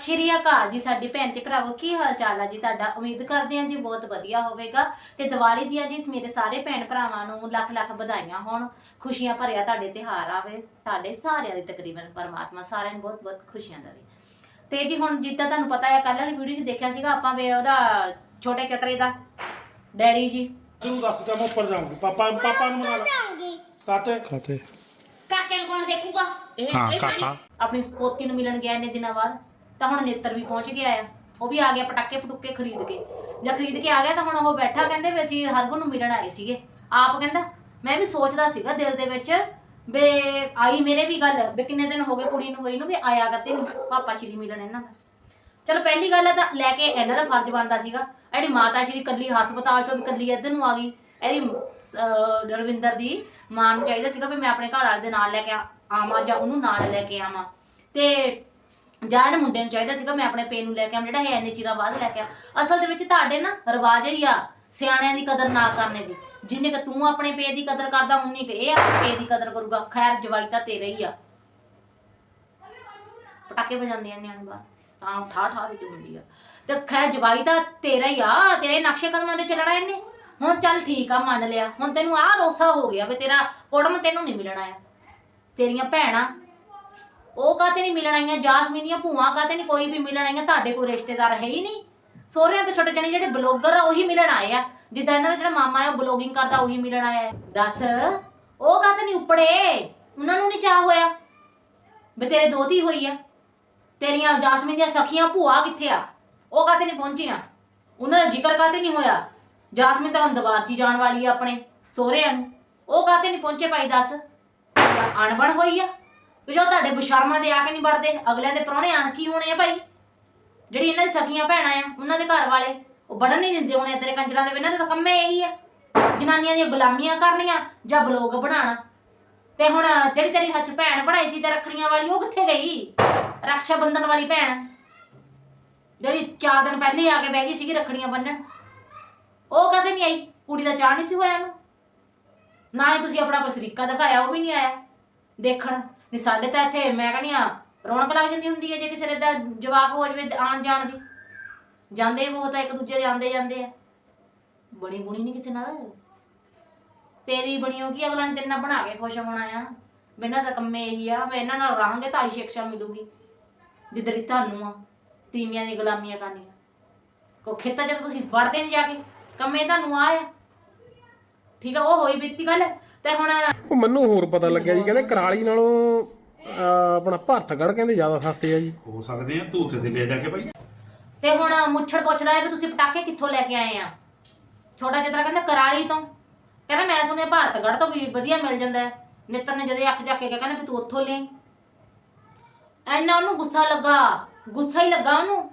ਸ਼੍ਰੀ ਅਕਾਲ ਜੀ ਸਾਡੀ ਭੈਣ ਤੇ ਭਰਾਵੋ ਕੀ ਹਾਲ ਚਾਲ ਹੈ ਜੀ ਤੁਹਾਡਾ? ਉਮੀਦ ਕਰਦੇ ਹਾਂ ਜੀ ਬਹੁਤ ਵਧੀਆ ਹੋਵੇਗਾ ਤੇ ਦੀਵਾਲੀ ਦੀਆਂ ਜੀ ਮੇਰੇ ਸਾਰੇ ਭੈਣ ਭਰਾਵਾਂ ਨੂੰ ਲੱਖ ਲੱਖ ਵਧਾਈਆਂ ਹੋਣ ਖੁਸ਼ੀਆਂ ਭਰਿਆ ਤੁਹਾਡੇ ਤਿਹਾਰ ਆਵੇ ਤੁਹਾਡੇ ਸਾਰਿਆਂ ਦੀ ਤਕਰੀਬਨ ਪਰਮਾਤਮਾ ਸਾਰਿਆਂ ਨੂੰ ਬਹੁਤ ਬਹੁਤ ਖੁਸ਼ੀਆਂ ਦੇਵੇ। ਤੇ ਜੀ ਹੁਣ ਜਿੱਦਾਂ ਤੁਹਾਨੂੰ ਪਤਾ ਹੈ ਕੱਲ੍ਹ ਵਾਲੀ ਵੀਡੀਓ 'ਚ ਦੇਖਿਆ ਸੀਗਾ ਆਪਾਂ ਵੀ ਉਹਦਾ ਛੋਟੇ ਚਤਰੇ ਦਾ ਡੈਡੀ ਜੀ। ਤੂੰ ਦੱਸ ਕੇ ਮੈਂ ਉੱਪਰ ਜਾਊਂਗੀ ਪਾਪਾ ਪਾਪਾ ਨੂੰ ਮਨਾ ਲਾ। ਕਾਤੇ? ਖਾਤੇ ਕਾਕੇ ਨੂੰ ਕੌਣ ਦੇਖੂਗਾ? ਇਹ ਹਾਂ, ਇਹ ਕਾਕਾ। ਆਪਣੀ ਪੋਤੀ ਨੂੰ ਮਿਲਣ ਗਿਆ ਇੰਨੇ ਦਿਨਾਂ ਬਾਅਦ। ਤਾਂ ਹੁਣ ਨੇਤਰ ਵੀ ਪਹੁੰਚ ਗਿਆ ਆ। ਉਹ ਵੀ ਆ ਗਿਆ ਪਟਾਕੇ ਪਟੁੱਕੇ ਖਰੀਦ ਕੇ। ਜਾਂ ਖਰੀਦ ਕੇ ਆ ਗਿਆ ਤਾਂ ਹੁਣ ਉਹ ਬੈਠਾ ਕਹਿੰਦੇ ਵੀ ਅਸੀਂ ਹਰਗੁਣ ਨੂੰ ਮਿਲਣ ਆਏ ਸੀਗੇ। ਆਪ ਕਹਿੰਦਾ ਮੈਂ ਵੀ ਸੋਚਦਾ ਸੀਗਾ ਦਿਲ ਦੇ ਵਿੱਚ ਵੀ ਆਈ ਮੇਰੇ ਵੀ ਗੱਲ ਵੀ ਕਿੰਨੇ ਦਿਨ ਹੋ ਗਏ ਕੁੜੀ ਨੂੰ ਹੋਈ ਨੂੰ ਵੀ ਆਇਆ ਕਰਤੇ ਨਹੀਂ ਪਾਪਾ ਸ਼੍ਰੀ ਮਿਲਣ ਇਹਨਾਂ ਦਾ। ਚਲੋ ਪਹਿਲੀ ਗੱਲ ਤਾਂ ਲੈ ਕੇ ਇਹਨਾਂ ਦਾ ਫਰਜ਼ ਬਣਦਾ ਸੀਗਾ। ਇਹਦੀ ਮਾਤਾ ਸ਼੍ਰੀ ਕੱਲੀ ਹਸਪਤਾਲ ਚੋਂ ਵੀ ਕੱਲੀ ਇੱਧਰ ਨੂੰ ਆ ਗਈ। ਇਹਦੀ ਅਹ, ਰਵਿੰਦਰ ਦੀ ਮਾਂ ਨੂੰ ਚਾਹੀਦਾ ਸੀਗਾ ਵੀ ਮੈਂ ਆਪਣੇ ਘਰ ਵਾਲੇ ਦੇ ਨਾਲ ਲੈ ਕੇ ਆਵਾਂ ਜਾਂ ਉਹਨੂੰ ਨਾਲ ਲੈ ਕੇ ਆਵਾਂ। ਤੇ ਜਾਂ ਇਹਦੇ ਮੁੰਡੇ ਨੂੰ ਚਾਹੀਦਾ ਸੀਗਾ, ਮੈਂ ਆਪਣੇ ਪੇ ਨੂੰ ਲੈ ਕੇ ਆਵਾਂ, ਜਿਹੜਾ ਇਹ ਇੰਨੇ ਚਿਰਾਂ ਬਾਅਦ ਲੈ ਕੇ ਆ ਅਸਲ ਦੇ ਵਿੱਚ ਤੁਹਾਡੇ ਨਾ ਰਿਵਾਜ ਹੀ ਆ, ਸਿਆਣਿਆਂ ਦੀ ਕਦਰ ਨਾ ਕਰਨੇ ਦੀ। ਜਿੰਨੇ ਕਿ ਤੂੰ ਆਪਣੇ ਪੇ ਦੀ ਕਦਰ ਕਰਦਾ, ਉਨੀ ਕਿ ਇਹ ਆਪਣੇ ਪੇ ਦੀ ਕਦਰ ਕਰੂਗਾ। ਖੈਰ, ਜਵਾਈ ਤਾਂ ਤੇਰਾ ਹੀ ਆ। ਪਟਾਕੇ ਵਜਾਉਂਦੇ ਆ ਨਿਆਣੇ ਬਾਹਰ। ਤਾਂ ਠਾ ਠਾ ਵਿੱਚ ਹੁੰਦੀ ਆ। ਤੇ ਖੈਰ, ਜਵਾਈ ਤਾਂ ਤੇਰਾ ਹੀ ਆ, ਤੇਰੇ ਨਕਸ਼ੇ ਕਦਮਾਂ ਤੇ ਚੱਲਣਾ ਇਹਨੇ। ਹੁਣ ਚੱਲ ਠੀਕ ਆ, ਮੰਨ ਲਿਆ। ਹੁਣ ਤੈਨੂੰ ਆਹ ਰੋਸਾ ਹੋ ਗਿਆ ਵੀ ਤੇਰਾ ਕੁੜਮ ਤੈਨੂੰ ਨਹੀਂ ਮਿਲਣਾ ਆ। ਤੇਰੀਆਂ ਭੈਣਾਂ ਉਹ ਕਾਤੇ ਨਹੀਂ ਮਿਲਣ ਆਈਆਂ? ਜਾਸਮੀਨ ਦੀਆਂ ਭੂਆ ਕਾਤੇ ਨਹੀਂ? ਕੋਈ ਵੀ ਮਿਲਣ ਆਈਆਂ, ਤੁਹਾਡੇ ਕੋਈ ਰਿਸ਼ਤੇਦਾਰ ਹੈ ਹੀ ਨਹੀਂ। ਸੋਹਰਿਆਂ ਤੇ ਛੋਟੇ ਜਣੇ, ਜਿਹੜੇ ਬਲੌਗਰ ਆ, ਉਹੀ ਮਿਲਣ ਆਏ ਆ। ਜਿੱਦਾਂ ਇਹਨਾਂ ਦਾ ਜਿਹੜਾ ਮਾਮਾ ਆ ਉਹ ਬਲੌਗਿੰਗ ਕਰਦਾ, ਉਹੀ ਮਿਲਣ ਆਇਆ ਹੈ। ਦੱਸ, ਉਹ ਕਾਤੇ ਨਹੀਂ ਉੱਪੜੇ? ਉਹਨਾਂ ਨੂੰ ਨਹੀਂ ਚਾਹ ਹੋਇਆ? ਵੀ ਤੇਰੇ ਦੋਤੀ ਹੋਈ ਆ। ਤੇਰੀਆਂ ਜਾਸਮੀਨ ਦੀਆਂ ਸਖੀਆਂ ਭੂਆ ਕਿੱਥੇ ਆ? ਉਹ ਕਾਤੇ ਨਹੀਂ ਪਹੁੰਚੀਆਂ? ਉਹਨਾਂ ਦਾ ਜ਼ਿਕਰ ਕਾਤੇ ਨਹੀਂ ਹੋਇਆ? ਜਾਸਮੀਨ ਤਾਂ ਅੰਦਵਾਰ ਚ ਹੀ ਜਾਣ ਵਾਲੀ ਆ ਆਪਣੇ ਸੋਹਰਿਆਂ ਨੂੰ। ਉਹ ਕਾਤੇ ਨਹੀਂ ਪਹੁੰਚੇ ਭਾਈ ਦੱਸ? ਜਾਂ ਅਣਬਣ ਹੋਈ ਆ? ਕਿ ਜੋ ਤੁਹਾਡੇ ਬਸ਼ਰਮਾਂ ਦੇ ਆ ਕੇ ਨਹੀਂ ਵੜਦੇ, ਅਗਲਿਆਂ ਦੇ ਪ੍ਰਾਹੁਣੇ ਕੀ ਹੋਣੇ ਆ ਭਾਈ। ਜਿਹੜੀ ਇਹਨਾਂ ਦੀ ਸਖੀਆਂ ਭੈਣਾਂ ਆ, ਉਹਨਾਂ ਦੇ ਘਰ ਵਾਲੇ, ਉਹ ਵੜਨ ਨਹੀਂ ਦਿੰਦੇ ਹੋਣੇ ਤੇਰੇ ਕੰਜਰਾਂ ਦੇ ਇਹਨਾਂ ਦੇ ਤਾਂ ਕੰਮੇ ਇਹੀ ਆ। ਜਨਾਨੀਆਂ ਦੀਆਂ ਗੁਲਾਮੀਆਂ ਕਰਨੀਆਂ ਜਾਂ ਬਲੋਗ ਬਣਾਉਣਾ। ਤੇ ਹੁਣ ਜਿਹੜੀ ਤੇਰੀ ਹੱਥ ਭੈਣ ਬਣਾਈ ਸੀ ਤੇ ਰੱਖੜੀਆਂ ਵਾਲੀ, ਉਹ ਕਿੱਥੇ ਗਈ? ਰਕਸ਼ਾ ਬੰਧਨ ਵਾਲੀ ਭੈਣ। ਜਿਹੜੀ 4 ਦਿਨ ਪਹਿਲੇ ਆ ਕੇ ਬਹਿ ਗਈ ਸੀਗੀ ਰੱਖੜੀਆਂ ਬੰਨਣ। ਉਹ ਕਦੇ ਨਹੀਂ ਆਈ, ਕੁੜੀ ਦਾ ਚਾਹ ਨਹੀਂ ਸੀ ਹੋਇਆ ਉਹਨੂੰ। ਨਾ ਹੀ ਤੁਸੀਂ ਆਪਣਾ ਕੋਈ ਸਰੀਕਾ ਦਿਖਾਇਆ, ਉਹ ਵੀ ਨਹੀਂ ਆਇਆ। ਦੇਖਣ। ਨਹੀਂ ਸਾਡੇ ਤਾਂ ਇੱਥੇ, ਮੈਂ ਕਹਿੰਦੀ ਆ ਰੌਣਕ ਲੱਗ ਜਾਂਦੀ ਹੁੰਦੀ ਹੈ ਜੇ ਕਿਸੇ ਦਾ ਜਵਾਕ ਹੋ ਜਾਵੇ ਆਣ ਜਾਣ ਦੀ। ਜਾਂਦੇ ਬਹੁਤ ਆ, ਇੱਕ ਦੂਜੇ ਦੇ ਆਂਦੇ ਜਾਂਦੇ ਆ। ਬਣੀ ਬੁਣੀ ਨਹੀਂ ਕਿਸੇ ਨਾਲ? ਤੇਰੀ ਬਣੀ ਹੋਗੀ ਅਗਲਾ ਨੇ ਤੇਰੇ ਨਾਲ ਬਣਾ ਕੇ ਖੁਸ਼ ਹੋਣਾ ਆ। ਮੈਨਾਂ ਦਾ ਕੰਮੇ ਇਹੀ ਆ, ਮੈਂ ਇਹਨਾਂ ਨਾਲ ਰਹਾਂਗੇ ਤਾਂ ਹੀ ਸ਼ਿਕਸ਼ਾ ਮਿਲੂਗੀ। ਜਿੱਦਾਂ ਦੀ ਤੁਹਾਨੂੰ ਆ, ਤੀਵੀਆਂ ਦੀ ਗੁਲਾਮੀਆਂ ਕਰਨੀਆਂ। ਕੋ ਖੇਤਾਂ 'ਚ ਤੁਸੀਂ ਵੜਦੇ ਨਹੀਂ ਜਾ ਕੇ, ਕੰਮੇ ਤੁਹਾਨੂੰ ਆ। ਠੀਕ ਆ, ਉਹ ਹੋਈ ਬੀਤੀ ਗੱਲ। ਤੇ ਹੁਣ ਉਹ ਮੈਨੂੰ ਹੋਰ ਪਤਾ ਲੱਗਿਆ ਜੀ ਕਹਿੰਦੇ ਕਰਾਲੀ ਨਾਲੋਂ ਅਹ, ਆਪਣਾ ਭਰਤਗੜ ਕਹਿੰਦੇ ਜ਼ਿਆਦਾ ਸਸਤੇ ਆ ਜੀ। ਹੋ ਸਕਦੇ ਆ ਤੂੰ ਉੱਥੇ ਤੇ ਲੈ ਜਾ ਕੇ ਭਾਈ ਤੇ ਹੁਣ ਮੁੱਛੜ ਪੁੱਛਦਾ ਹੈ ਵੀ ਤੁਸੀਂ ਪਟਾਕੇ ਕਿੱਥੋਂ ਲੈ ਕੇ ਆਏ ਆ? ਛੋਟਾ ਜਿਹਾ ਕਹਿੰਦਾ ਕਰਾਲੀ ਤੋਂ। ਕਹਿੰਦਾ ਮੈਂ ਸੁਣਿਆ ਭਾਰਤਗੜ੍ਹ ਤੋਂ ਵੀ ਵਧੀਆ ਮਿਲ ਜਾਂਦਾ ਹੈ। ਨਿੱਤਰ ਨੇ ਜਦੇ ਅੱਖ ਚੱਕ ਕੇ ਕਿਹਾ ਕਹਿੰਦਾ ਵੀ ਤੂੰ ਉੱਥੋਂ ਲੈ। ਐਨਾ ਉਹਨੂੰ ਗੁੱਸਾ ਲੱਗਾ ਗੁੱਸਾ ਹੀ ਲੱਗਾ ਉਹਨੂੰ।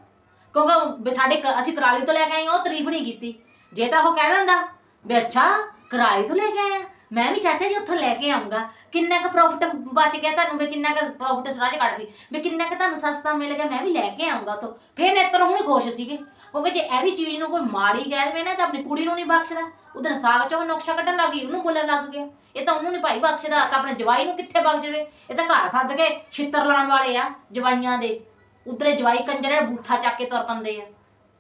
ਕਿਉਂਕਿ ਵੀ ਸਾਡੇ ਕ- ਅਸੀਂ ਕਰਾਲੀ ਤੋਂ ਲੈ ਕੇ ਆਏ ਹਾਂ, ਉਹ ਤਾਰੀਫ ਨਹੀਂ ਕੀਤੀ। ਜੇ ਤਾਂ ਉਹ ਕਹਿ ਦਿੰਦਾ ਵੀ ਅੱਛਾ ਕਰਾਲੀ ਤੋਂ ਲੈ ਕੇ ਆਏ ਆ। ਮੈਂ ਵੀ ਚਾਚਾ ਜੀ ਉੱਥੋਂ ਲੈ ਕੇ ਆਉਂਗਾ ਕਿੰਨਾ ਕੁ ਪ੍ਰੋਫਿਟ ਬਚ ਗਿਆ ਤੁਹਾਨੂੰ, ਵੀ ਕਿੰਨਾ ਕੁ ਪ੍ਰੋਫਿਟ ਸਰਾਜ ਕੱਢਦੀ ਵੀ ਕਿੰਨਾ ਕੁ ਤੁਹਾਨੂੰ ਸਸਤਾ ਮਿਲ ਗਿਆ, ਮੈਂ ਵੀ ਲੈ ਕੇ ਆਉਂਗਾ ਉੱਥੋਂ। ਫਿਰ ਨੇਤਰ ਹੁਣ ਖੁਸ਼ ਸੀਗੇ। ਕਿਉਂਕਿ ਜੇ ਇਹਦੀ ਚੀਜ਼ ਨੂੰ ਕੋਈ ਮਾੜੀ ਕਹਿ ਦੇਵੇ ਨਾ, ਤਾਂ ਆਪਣੀ ਕੁੜੀ ਨੂੰ ਨਹੀਂ ਬਖਸ਼ਦਾ ਉਧਰ ਸਾਗ ਚੋਂ ਨੁਕਸ਼ਾ ਕੱਢਣ ਲੱਗ ਗਈ, ਉਹਨੂੰ ਬੋਲਣ ਲੱਗ ਗਿਆ। ਇਹ ਤਾਂ ਉਹਨੂੰ ਨਹੀਂ ਭਾਈ ਬਖਸ਼ਦਾ, ਤਾਂ ਆਪਣੇ ਜਵਾਈ ਨੂੰ ਕਿੱਥੇ ਬਖਸ਼ਵੇ ਇਹ ਤਾਂ ਘਰ ਸੱਦ ਕੇ ਛਿੱਤਰ ਲਾਉਣ ਵਾਲੇ ਆ, ਜਵਾਈਆਂ ਦੇ। ਉਧਰੇ ਜਵਾਈ ਕੰਜਰੇ ਬੂਥਾ ਚੱਕ ਕੇ ਤੁਰ ਪੰਦੇ ਆ।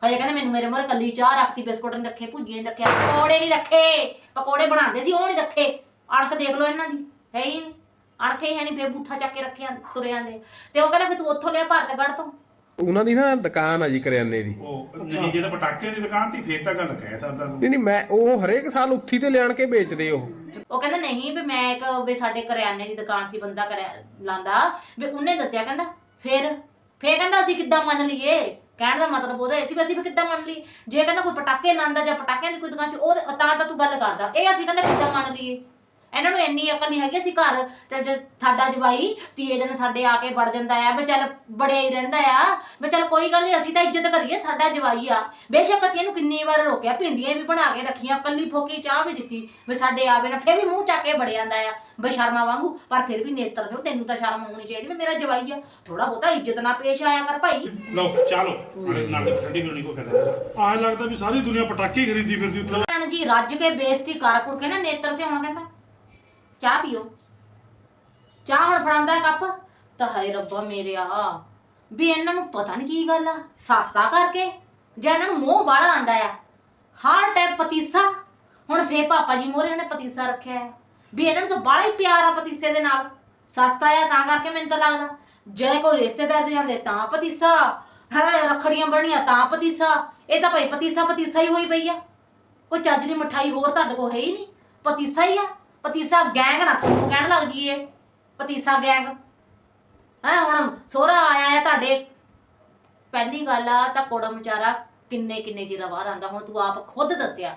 ਹਜੇ ਕਹਿੰਦੇ ਮੈਨੂੰ ਮੇਰੇ ਮੋਰੇ ਕੱਲੀ ਚਾਹ ਰੱਖਤੀ ਬਿਸਕੁਟ ਨਹੀਂ ਰੱਖੇ ਭੁਜੀਆਂ ਨਹੀਂ ਰੱਖਿਆ ਪਕੌੜੇ ਨਹੀਂ ਰੱਖੇ ਪਕੌੜੇ ਬਣਾਉਂਦੇ ਸੀ ਉਹ ਨਹੀਂ ਰੱਖੇ। ਅਣਖ ਦੇਖ ਲਓ ਇਹਨਾਂ ਦੀ ਹੈ ਹੀ ਨਹੀਂ। ਅਣਖੇ ਹੈ ਨਹੀਂ ਫੇਰ ਬੂਥਾ ਚੱਕ ਕੇ ਰੱਖਿਆ ਤੁਰੇ ਆਂਦੇ ਤੇ ਉਹ ਕਹਿੰਦਾ ਫੇ ਤੂੰ ਉੱਥੋਂ ਲਿਆ ਭਾਰਤਗੜ੍ਹ ਤੋਂ। ਉਹਨਾਂ ਦੀ ਨਾ ਦੁਕਾਨ ਆ ਜੀ ਕਰਿਆਨੇ ਦੀ। ਉਹ ਨਹੀਂ ਜੇ ਤਾਂ ਪਟਾਕੇ ਦੀ ਦੁਕਾਨ ਤੇ ਫੇਰ ਤਾਂ ਗੱਲ ਕਹਿ ਸਕਦਾ ਤੂੰ ਨਹੀਂ ਨਹੀਂ ਮੈਂ ਉਹ ਹਰੇਕ ਸਾਲ ਉੱਥੀ ਤੇ ਲਿਆਣ ਕੇ ਵੇਚਦੇ ਉਹ। ਉਹ ਕਹਿੰਦਾ ਨਹੀਂ ਵੀ ਮੈਂ ਇੱਕ ਵੀ ਸਾਡੇ ਕਰਿਆਨੇ ਦੀ ਦੁਕਾਨ ਸੀ ਬੰਦਾ ਕਰਿਆ ਲਾਂਦਾ। ਵੀ ਉਹਨੇ ਦੱਸਿਆ ਕਹਿੰਦਾ ਫਿਰ ਫੇਰ ਕਹਿੰਦਾ ਅਸੀਂ ਕਿੱਦਾਂ ਮੰਨ ਲਈਏ? ਕਹਿਣ ਦਾ ਮਤਲਬ ਉਹਦਾ ਇਹ ਸੀ ਵੀ ਅਸੀਂ ਵੀ ਕਿੱਦਾਂ ਮੰਨ ਲਈ ਜੇ ਕਹਿੰਦਾ ਕੋਈ ਪਟਾਕੇ ਲਾਂਦਾ ਜਾਂ ਪਟਾਕਿਆਂ ਦੀ ਕੋਈ ਦੁਕਾਨ ਸੀ, ਉਹ ਤਾਂ ਤਾਂ ਤੂੰ ਗੱਲ ਕਰਦਾ। ਇਹ ਅਸੀਂ ਕਹਿੰਦਾ ਕਿੱਦਾਂ ਮੰਨ ਲਈਏ? ਇਹਨਾਂ ਨੂੰ ਇੰਨੀ ਅਕਲ ਨਹੀਂ ਹੈਗੀ ਅਸੀਂ ਘਰ ਚੱਲ ਜੇ ਸਾਡਾ ਜਵਾਈ ਤੀਏ ਦਿਨ ਸਾਡੇ ਆ ਕੇ ਵੜ ਜਾਂਦਾ ਆ ਵੀ ਚੱਲ ਬੜਿਆ ਹੀ ਰਹਿੰਦਾ ਆ ਵੀ ਚੱਲ ਕੋਈ ਗੱਲ ਨਹੀਂ ਅਸੀਂ ਤਾਂ ਇੱਜ਼ਤ ਕਰੀਏ ਸਾਡਾ ਜਵਾਈ ਆ। ਬੇਸ਼ੱਕ ਅਸੀਂ ਇਹਨੂੰ ਕਿੰਨੀ ਵਾਰ ਰੋਕਿਆ ਭਿੰਡੀਆਂ ਵੀ ਬਣਾ ਕੇ ਰੱਖੀਆਂ ਕੱਲੀ ਫੋਕੀ ਚਾਹ ਵੀ ਦਿੱਤੀ ਵੀ ਸਾਡੇ ਆਵੇ ਨਾ ਫੇਰ ਵੀ ਮੂੰਹ ਚੱਕ ਕੇ ਬੜ ਜਾਂਦਾ ਆ ਬਸ਼ਰਮਾ ਵਾਂਗੂ ਪਰ ਫਿਰ ਵੀ ਨੇਤਰ ਸੋ ਤੈਨੂੰ ਤਾਂ ਸ਼ਰਮ ਆਉਣੀ ਚਾਹੀਦੀ ਵੀ ਮੇਰਾ ਜਵਾਈ ਆ। ਥੋੜਾ ਬਹੁਤਾ ਇੱਜ਼ਤ ਨਾਲ ਪੇਸ਼ ਆਇਆ ਕਰ ਭਾਈ। ਲਓ ਚਲੋ ਨਾਲੇ ਨਾਲ ਠੰਡੀ ਹੋਣੀ ਕੋ ਕਹਿੰਦਾ ਆਹ ਲੱਗਦਾ ਵੀ ਸਾਰੀ ਦੁਨੀਆ ਪਟਾਕੇ ਖਰੀਦੀ ਫਿਰਦੀ ਉੱਥੇ। ਭੈਣ ਜੀ ਰੱਜ ਕੇ ਬੇਇੱਜ਼ਤੀ ਕਰ ਕੁਰ ਕੇ ਨਾ ਨੇਤਰ ਸੇ ਹੁਣ ਕਹਿੰਦਾ ਚਾਹ ਪੀਓ। ਚਾਹ ਹੁਣ ਫੜਾਉਂਦਾ ਕੱਪ? ਤਾਂ ਹਾਏ ਰੱਬਾ ਮੇਰਿਆ, ਵੀ ਇਹਨਾਂ ਨੂੰ ਪਤਾ ਨਹੀਂ ਕੀ ਗੱਲ ਆ, ਸਸਤਾ ਕਰਕੇ, ਜਾਂ ਇਹਨਾਂ ਨੂੰ ਮੋਹ ਬਾੜਾ ਆਂਦਾ ਆ। ਹਰ ਟਾਈਮ ਪਤੀਸਾ, ਹੁਣ ਫੇ ਪਾਪਾ ਜੀ ਮੋਰੇ ਨੇ ਪਤੀਸਾ ਰੱਖਿਆ ਹੈ ਵੀ ਇਹਨਾਂ ਨੂੰ ਤਾਂ ਬਾੜਾ ਹੀ ਪਿਆਰ ਆ ਪਤੀਸੇ ਦੇ ਨਾਲ। ਸਸਤਾ ਆ ਤਾਂ ਕਰਕੇ ਮੈਨੂੰ ਤਾਂ ਲੱਗਦਾ, ਜੇ ਕੋਈ ਰਿਸ਼ਤੇਦਾਰ ਦੇ ਜਾਂਦੇ ਤਾਂ ਪਤੀਸਾ, ਹੈ, ਰੱਖੜੀਆਂ ਬਣੀਆਂ ਤਾਂ ਪਤੀਸਾ। ਇਹ ਤਾਂ ਭਾਈ ਪਤੀਸਾ ਪਤੀਸਾ ਹੀ ਹੋਈ ਪਈ ਆ। ਕੋਈ ਚੱਜ ਦੀ ਮਠਾਈ ਹੋਰ ਤੁਹਾਡੇ ਕੋਲ ਹੈ ਹੀ ਨਹੀਂ, ਪਤੀਸਾ ਹੀ ਆ। ਪਤੀਸਾ ਗੈਂਗ ਨਾ ਤੁਹਾਨੂੰ ਕਹਿਣ ਲੱਗ ਜੀਏ ਪਤੀਸਾ ਗੈਂਗ। ਹੈ, ਹੁਣ ਸੋਹਰਾ ਆਇਆ ਹੈ ਤੁਹਾਡੇ। ਪਹਿਲੀ ਗੱਲ ਆ, ਤਾਂ ਕੋੜਾ ਵਿਚਾਰਾ ਕਿੰਨੇ ਕਿੰਨੇ ਚਿਰਾਂ ਬਾਅਦ ਆਂਦਾ, ਹੁਣ ਤੂੰ ਆਪ ਖੁਦ ਦੱਸਿਆ।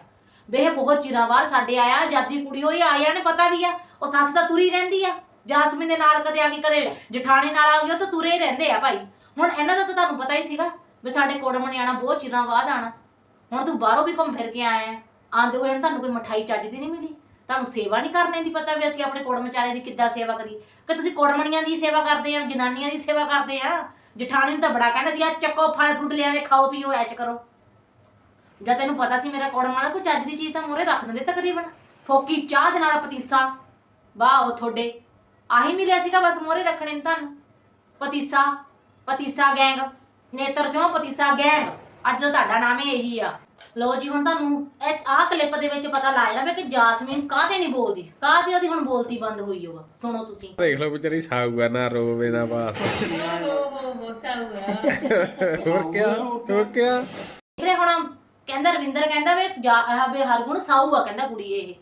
ਵੇ ਇਹ ਬਹੁਤ ਚਿਰਾਂ ਬਾਅਦ ਸਾਡੇ ਆਇਆ, ਆਜ਼ਾਦੀ ਕੁੜੀ ਹੋਈ, ਆਇਆ ਨੇ, ਪਤਾ ਵੀ ਆ। ਉਹ ਸੱਸ ਤਾਂ ਤੁਰੀ ਰਹਿੰਦੀ ਆ। ਜਾਸਮੀਨ ਦੇ ਨਾਲ ਕਦੇ ਆ ਗਈ ਕਦੇ ਜਠਾਣੇ ਨਾਲ ਆ ਗਈ, ਉਹ ਤਾਂ ਤੁਰੇ ਹੀ ਰਹਿੰਦੇ ਆ ਭਾਈ। ਹੁਣ ਇਹਨਾਂ ਦਾ ਤਾਂ ਤੁਹਾਨੂੰ ਪਤਾ ਹੀ ਸੀਗਾ ਵੀ ਸਾਡੇ ਕੋੜਮ ਨੇ ਆਣਾ ਬਹੁਤ ਚਿਰਾਂ ਬਾਅਦ ਆਣਾ। ਹੁਣ ਤੂੰ ਬਾਹਰੋਂ ਵੀ ਘੁੰਮ ਫਿਰ ਕੇ ਆਇਆ ਹੈ। ਆਂਦੇ ਹੋਏ ਤੁਹਾਨੂੰ ਕੋਈ ਮਠਾਈ ਚੱਜ ਦੀ ਨਹੀਂ ਮਿਲੀ? ਤੁਹਾਨੂੰ ਸੇਵਾ ਨਹੀਂ ਕਰਨੇ ਦੀ ਪਤਾ ਵੀ ਅਸੀਂ ਆਪਣੇ ਕੋੜਮ ਚਾਰੇ ਦੀ ਕਿੱਦਾਂ ਸੇਵਾ ਕਰੀਏ? ਕਿ ਤੁਸੀਂ ਕੋੜਮਣੀਆਂ ਦੀ ਸੇਵਾ ਕਰਦੇ ਆ, ਜਨਾਨੀਆਂ ਦੀ ਸੇਵਾ ਕਰਦੇ ਆ? ਜਠਾਣੀ ਨੂੰ ਤਾਂ ਬੜਾ ਕਹਿੰਦਾ ਸੀ, ਆ ਚੱਕੋ ਫਲ ਫਰੂਟ ਲਿਆ ਕੇ ਖਾਓ, ਪੀਓ, ਐਸ਼ ਕਰੋ। ਜਦ ਤੈਨੂੰ ਪਤਾ ਸੀ ਮੇਰਾ ਕੋੜਮ ਵਾਲਾ ਕੋਈ ਚੱਜ ਦੀ ਚੀਜ਼ ਤਾਂ ਮੋਰੇ ਰੱਖ ਦਿੰਦੇ ਤਕਰੀਬਨ? ਫੋਕੀ ਚਾਹ ਦੇ ਨਾਲ ਪਤੀਸਾ। ਵਾਹ, ਉਹ ਤੁਹਾਡੇ। ਆਹੀ ਮਿਲਿਆ ਸੀਗਾ ਬਸ ਮੋਰੇ ਰੱਖਣੇ ਨੂੰ ਤੁਹਾਨੂੰ। ਪਤੀਸਾ ਪਤੀਸਾ ਗੈਂਗ। ਨੇਤਰ ਸਿਓ ਪਤੀਸਾ ਗੈਂਗ। ਅੱਜ ਤੁਹਾਡਾ ਨਾਮ ਹੀ ਇਹੀ ਆ। ਲੋ ਜੀ ਹੁਣ ਤੁਹਾਨੂੰ ਇਹ ਆਹ ਕਲਿੱਪ ਦੇ ਵਿੱਚ ਪਤਾ ਲੱਗ ਜਾਣਾ ਕਿ ਜਾਸਮੀਨ ਕਾਹਤੇ ਨਹੀਂ ਬੋਲਦੀ ਕਾਹਤੇ ਉਹਦੀ ਹੁਣ ਬੋਲਤੀ ਬੰਦ ਹੋਈ ਹੋਵਾ ਸੁਣੋ ਤੁਸੀਂ। ਦੇਖ ਲਓ ਵਿਚਾਰੀ ਸਾਊਗਾ ਨਾ ਰੋਵੇ ਨਾ ਬਾਸ। ਹੋਰ ਕਿਆ ਹੋਰ ਕਿਆ? ਇਹਨੇ ਹੁਣ ਕਹਿੰਦਾ ਰਵਿੰਦਰ ਕਹਿੰਦਾ ਵੇ ਜਾ ਆਹ ਵੇ ਹਰਗੁਣ ਸਾਊ ਆ ਕਹਿੰਦਾ ਕੁੜੀ ਇਹ।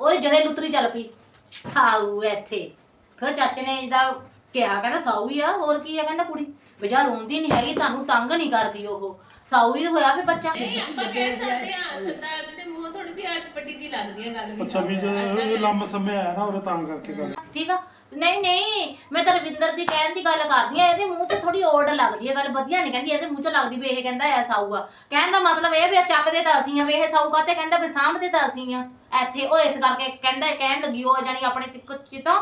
ਉਹਦੇ ਜਦੇ ਲੁੱਤਰੀ ਚੱਲ ਪਈ। ਸਾਊ ਹੈ ਇੱਥੇ। ਫਿਰ ਚਾਚੇ ਨੇ ਜਿਹਦਾ ਕਿਹਾ ਕਹਿੰਦਾ ਸਾਊ ਹੀ ਆ ਹੋਰ ਕੀ ਆ ਕਹਿੰਦਾ ਕੁੜੀ। ਵੀ ਜਾ ਰੋਂਦੀ ਨਹੀਂ ਹੈਗੀ ਤੁਹਾਨੂੰ ਤੰਗ ਨਹੀਂ ਕਰਦੀ ਉਹ। ਸਾਊ ਹੀ ਹੋਇਆ ਫੇ ਬੱਚਾ। ਆਪਾਂ ਕਹਿ ਸਕਦੇ ਆ ਸਰਦਾਰ ਜੀ ਦੇ ਮੂੰਹ ਥੋੜੀ ਜਿਹੀ ਅਟਪਟੀ ਜੀ ਲੱਗਦੀ ਹੈ ਗੱਲ ਵੀ ਅੱਛਾ ਵੀ ਜੇ ਲੰਮ ਸਮੇਂ ਆਇਆ ਨਾ ਉਹਨੇ ਤਾਂ ਕਰਕੇ ਗੱਲ। ਠੀਕ ਆ? ਨਹੀਂ ਨਹੀਂ ਮੈਂ ਤਾਂ ਰਵਿੰਦਰ ਦੀ ਕਹਿਣ ਦੀ ਗੱਲ ਕਰਦੀ ਆ ਇਹਦੇ ਮੂੰਹ 'ਚ ਥੋੜੀ ਓਡ ਲੱਗਦੀ ਹੈ ਗੱਲ ਵਧੀਆ ਨਹੀਂ ਕਹਿੰਦੀ ਇਹਦੇ ਮੂੰਹ 'ਚ ਲੱਗਦੀ ਵੀ ਇਹ ਕਹਿੰਦਾ ਐ ਸਾਊ ਆ। ਕਹਿਣ ਦਾ ਮਤਲਬ ਇਹ ਵੀ ਇਹ ਚੱਕਦੇ ਤਾਂ ਅਸੀਂ ਆ ਵੀ ਇਹ ਸਾਊ ਕਾਤੇ ਕਹਿੰਦਾ ਵੀ ਸਾਂਭਦੇ ਤਾਂ ਅਸੀਂ ਆ। ਇੱਥੇ ਉਹ ਇਸ ਕਰਕੇ ਕਹਿੰਦਾ ਕਹਿਣ ਲੱਗੀ ਉਹ ਜਾਨੀ ਆਪਣੇ ਚਿੱਤੋਂ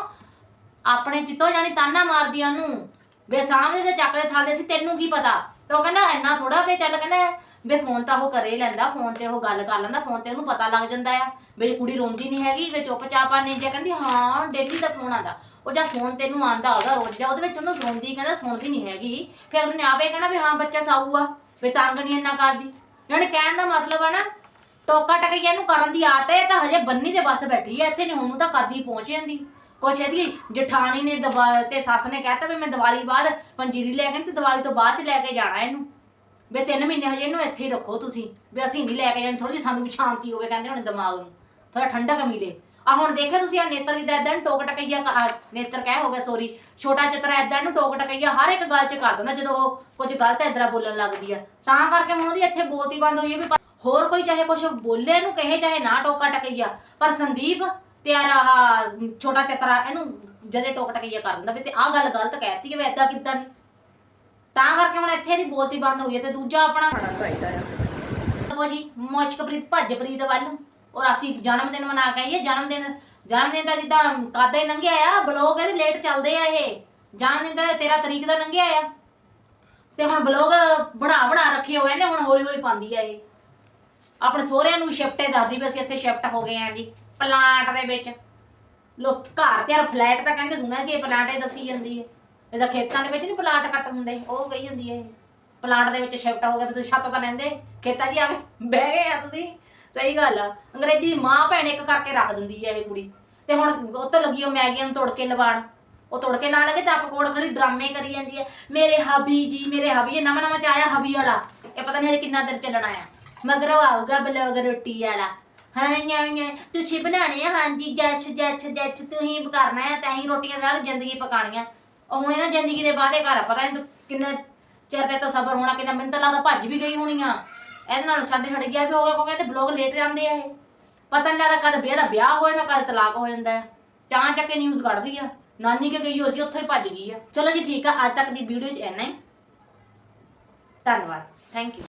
ਆਪਣੇ ਚਿੱਤੋਂ ਜਾਨੀ ਤਾਨਾ ਮਾਰਦੀ ਆ ਉਹਨੂੰ। ਵੇ ਸਾਹਮਣੇ ਤੇ ਚੱਕਦੇ ਥਾਲਦੇ ਸੀ ਤੈਨੂੰ ਕੀ ਪਤਾ? ਤਾਂ ਉਹ ਕਹਿੰਦਾ ਇੰਨਾ ਥੋੜਾ ਵੇ ਚੱਲ, ਕਹਿੰਦਾ ਵੇ ਫੋਨ ਤਾਂ ਉਹ ਕਰੇ ਲੈਂਦਾ ਫੋਨ ਤੇ ਉਹ ਗੱਲ ਕਰ ਲੈਂਦਾ ਫੋਨ ਤੇ ਉਹਨੂੰ ਪਤਾ ਲੱਗ ਜਾਂਦਾ ਆ ਵੀ ਕੁੜੀ ਰੋਂਦੀ ਨਹੀਂ ਹੈਗੀ, ਵੀ ਚੁੱਪਚਾਪ ਆ, ਨਹੀਂ ਜੇ ਕਹਿੰਦੀ, ਹਾਂ ਡੇਲੀ ਦਾ ਫੋਨ ਆਂਦਾ ਉਹ ਜਾਂ ਫੋਨ ਤੈਨੂੰ ਆਂਦਾ ਉਹਦਾ ਰੋਜ਼ ਦਾ, ਉਹਦੇ ਵਿੱਚ ਉਹਨੂੰ ਰੋਂਦੀ, ਕਹਿੰਦਾ ਸੁਣਦੀ ਨਹੀਂ ਹੈਗੀ। ਫਿਰ ਉਹਨੇ ਆਪੇ ਕਹਿਣਾ ਵੀ ਹਾਂ, ਬੱਚਾ ਸਾਊ ਆ, ਵੀ ਤੰਗ ਨਹੀਂ ਇੰਨਾ ਕਰਦੀ। ਯਾਨੀ ਕਹਿਣ ਦਾ ਮਤਲਬ ਆ ਨਾ ਟੋਕਾ ਟਕਈਆ ਨੂੰ ਕਰਨ ਦੀ ਆਦਤ ਹੈ ਤਾਂ ਹਜੇ ਬੰਨੀ ਦੇ ਬਸ ਬੈਠੀ ਹੈ ਇੱਥੇ ਨਹੀਂ ਹੁਣ ਤਾਂ ਕਰਦੀ ਪਹੁੰਚ ਜਾਂਦੀ। ਕੁਛ ਇਹਦੀ ਜਠਾਣੀ ਨੇ ਦਵਾ ਤੇ ਸੱਸ ਨੇ ਕਹਿਤਾ ਵੀ ਮੈਂ ਦੀਵਾਲੀ ਬਾਅਦ ਪੰਜੀਰੀ ਲੈ ਕੇ ਤੇ ਦੀਵਾਲੀ ਤੋਂ ਬਾਅਦ ਚ ਲੈ ਕੇ ਜਾਣਾ ਇਹਨੂੰ। ਵੀ ਤਿੰਨ ਮਹੀਨੇ ਹਜੇ ਇਹਨੂੰ ਇੱਥੇ ਹੀ ਰੱਖੋ ਤੁਸੀਂ। ਵੀ ਅਸੀਂ ਨਹੀਂ ਲੈ ਕੇ ਜਾਣੀ ਥੋੜੀ ਜਿਹੀ ਸਾਨੂੰ ਵੀ ਸ਼ਾਂਤੀ ਹੋਵੇ ਕਹਿੰਦੇ ਹੁਣ ਦਿਮਾਗ ਨੂੰ। ਥੋੜਾ ਠੰਡਕ ਮਿਲੇ। ਆ ਹੁਣ ਦੇਖਿਆ ਤੁਸੀਂ ਆ ਨੇਤਰ ਜਿੱਦਾਂ ਏਦਾਂ ਟੋਕ ਟਕਈਆ ਕ- ਆ, ਨੇਤਰ ਕਹਿ ਹੋ ਗਿਆ ਸੋਰੀ ਛੋਟਾ ਚਤਰਾ ਏਦਾਂ ਨੂੰ ਟੋਕ ਟਕਈਆ ਹਰ ਇੱਕ ਗੱਲ 'ਚ ਕਰ ਦਿੰਦਾ ਜਦੋਂ ਉਹ ਕੁਝ ਗਲਤ ਏਦਾਂ ਬੋਲਣ ਲੱਗਦੀ ਆ। ਤਾਂ ਕਰਕੇ ਹੁਣ ਉਹਦੀ ਇੱਥੇ ਬੋਲਤੀ ਬੰਦ ਹੋਈ ਹੈ ਵੀ ਪਰ- ਹੋਰ ਕੋਈ ਚਾਹੇ ਕੁਝ ਬੋਲੇ ਇਹਨੂੰ ਕਹੇ ਚਾਹੇ ਨਾ ਟੋਕਾ ਟਕਈਆ। ਪਰ ਸੰਦੀਪ ਤੇ ਆ ਆਹ ਛੋਟਾ ਚਤਰਾ ਇਹਨੂੰ ਜਦੇ ਟੋਕ ਟਕਈਆ ਕਰ ਦਿੰਦਾ ਵੀ ਤੇ ਆਹ ਗੱਲ ਗਲਤ ਕਹਿਤੀ ਕਿ ਵੀ ਏਦਾਂ ਕਿੱਦਾਂ ਨਹੀਂ ਤਾਂ ਕਰਕੇ ਹੁਣ ਇੱਥੇ ਦੀ ਬੋਲਤੀ ਬੰਦ ਹੋਈ ਹੈ ਤੇ ਦੂਜਾ ਆਪਣਾ ਚਾਹੀਦਾ ਆ। ਉਹ ਜੀ ਮੁਸ਼ਕਪ੍ਰੀਤ ਭੱਜਪ੍ਰੀਤ ਵੱਲ ਉਹ ਰਾਤੀ ਜਨਮ ਦਿਨ ਮਨਾ ਕੇ ਆਈ ਹੈ ਜਨਮ ਦਿਨ ਜਨਮ ਦਿਨ ਦਾ ਜਿੱਦਾਂ ਕਾਦੇ ਲੰਘਿਆ ਆ ਬਲੌਗ ਇਹਦੇ ਲੇਟ ਚੱਲਦੇ ਆ ਇਹ। ਜਨਮ ਦਿਨ ਦਾ 13 ਤਰੀਕ ਦਾ ਲੰਘਿਆ ਆ। ਤੇ ਹੁਣ ਬਲੌਗ ਬਣਾ ਬਣਾ ਰੱਖੇ ਹੋਏ ਨੇ ਹੁਣ ਹੌਲੀ ਹੌਲੀ ਪਾਉਂਦੀ ਆ ਇਹ। ਆਪਣੇ ਸਹੁਰਿਆਂ ਨੂੰ ਸ਼ਿਫਟੇ ਦੱਸਦੀ ਵੀ ਅਸੀਂ ਇੱਥੇ ਸ਼ਿਫਟ ਹੋ ਗਏ ਆ ਜੀ। ਪਲਾਂਟ ਦੇ ਵਿੱਚ। ਲੋਕ ਘਰ ਤੇ ਯਾਰ ਫਲੈਟ ਤਾਂ ਕਹਿੰਦੇ ਸੁਣਿਆ ਸੀ, ਇਹ ਪਲਾਂਟ ਇਹ ਦੱਸੀ ਜਾਂਦੀ ਹੈ। ਇਹਦਾ ਖੇਤਾਂ ਦੇ ਵਿੱਚ ਨਹੀਂ ਪਲਾਂਟ ਕੱਟ ਹੁੰਦੇ, ਉਹ ਗਈ ਹੁੰਦੀ ਹੈ ਪਲਾਂਟ ਦੇ ਵਿੱਚ ਸ਼ਿਫਟ ਹੋ ਗਏ ਵੀ ਤੁਸੀਂ ਛੱਤ ਤਾਂ ਲੈਂਦੇ, ਖੇਤਾਂ 'ਚ ਆ ਕੇ ਬਹਿ ਗਏ ਆ ਤੁਸੀਂ। ਸਹੀ ਗੱਲ ਆ, ਅੰਗਰੇਜ਼ੀ ਦੀ ਮਾਂ ਭੈਣ ਇੱਕ ਕਰਕੇ ਰੱਖ ਦਿੰਦੀ ਹੈ ਇਹ ਕੁੜੀ। ਤੇ ਹੁਣ ਉਹ ਤੋਂ ਲੱਗੀ ਉਹ ਮੈਗੀਆਂ ਨੂੰ ਤੋੜ ਕੇ ਲਵਾਣ। ਉਹ ਤੋੜ ਕੇ ਲਾਣ ਲੱਗੇ ਤਾਂ ਆਪ ਖੜੀ ਡਰਾਮੇ ਕਰੀ ਜਾਂਦੀ ਹੈ। ਮੇਰੇ ਹਬੀ ਜੀ, ਮੇਰੇ ਹਬੀ, ਇਹ ਨਵਾਂ ਨਵਾਂ ਚ ਆਇਆ ਹਬੀ ਵਾਲਾ। ਇਹ ਪਤਾ ਨਹੀਂ ਹਜੇ ਕਿੰਨਾ ਦਿਨ ਚੱਲਣਾ ਆ ਮਗਰ ਉਹ ਆਊਗਾ ਬਲੌਗ ਰੋਟੀ ਵਾਲਾ। ਹਾਂ ਨਿਆ ਨਿਆ ਤੁਸੀਂ ਬਣਾਣੇ ਆ? ਹਾਂਜੀ ਜੱਚ ਜੱਚ ਜੱਚ ਤੂੰ ਹੀ ਕਰਨਾ ਹੈ ਤਾਂ ਹੀ ਰੋਟੀਆਂ ਨਾਲ ਜ਼ਿੰਦਗੀ ਪਕਾਣੀਆਂ ਉਹ ਹੁਣ ਇਹਨਾਂ ਜ਼ਿੰਦਗੀ ਦੇ ਵਾਅਦੇ ਘਰ ਪਤਾ ਨਹੀਂ ਤੂੰ ਕਿੰਨੇ ਚਿਰ ਤੇ ਤੋਂ ਸਬਰ ਹੋਣਾ, ਕਿੰਨਾ ਮੈਨੂੰ ਤਾਂ ਲੱਗਦਾ ਭੱਜ ਵੀ ਗਈ ਹੋਣੀ ਆ। ਇਹਦੇ ਨਾਲ ਛੱਡ ਛੱਡ ਗਿਆ ਵੀ ਹੋ ਗਿਆ ਕਿਉਂਕਿ ਇਹਦੇ ਬਲੌਗ ਲੇਟ ਜਾਂਦੇ ਆ ਇਹ। ਪਤਾ ਨਹੀਂ ਲੱਗਦਾ ਕਦ ਵਿਆਹ ਦਾ ਵਿਆਹ ਹੋ ਜਾਂਦਾ ਕਦ ਤਲਾਕ ਹੋ ਜਾਂਦਾ। ਹੈ ਚਾਂ ਚੱਕ ਕੇ ਨਿਊਜ਼ ਕੱਢਦੀ ਆ। ਨਾਨੀ ਕੇ ਗਈ ਹੋ ਸੀ, ਉੱਥੋਂ ਹੀ ਭੱਜ ਗਈ ਆ। ਚਲੋ ਜੀ, ਠੀਕ ਆ, ਅੱਜ ਤੱਕ ਦੀ ਵੀਡੀਓ 'ਚ ਇੰਨਾ ਹੀ। ਧੰਨਵਾਦ। Thank you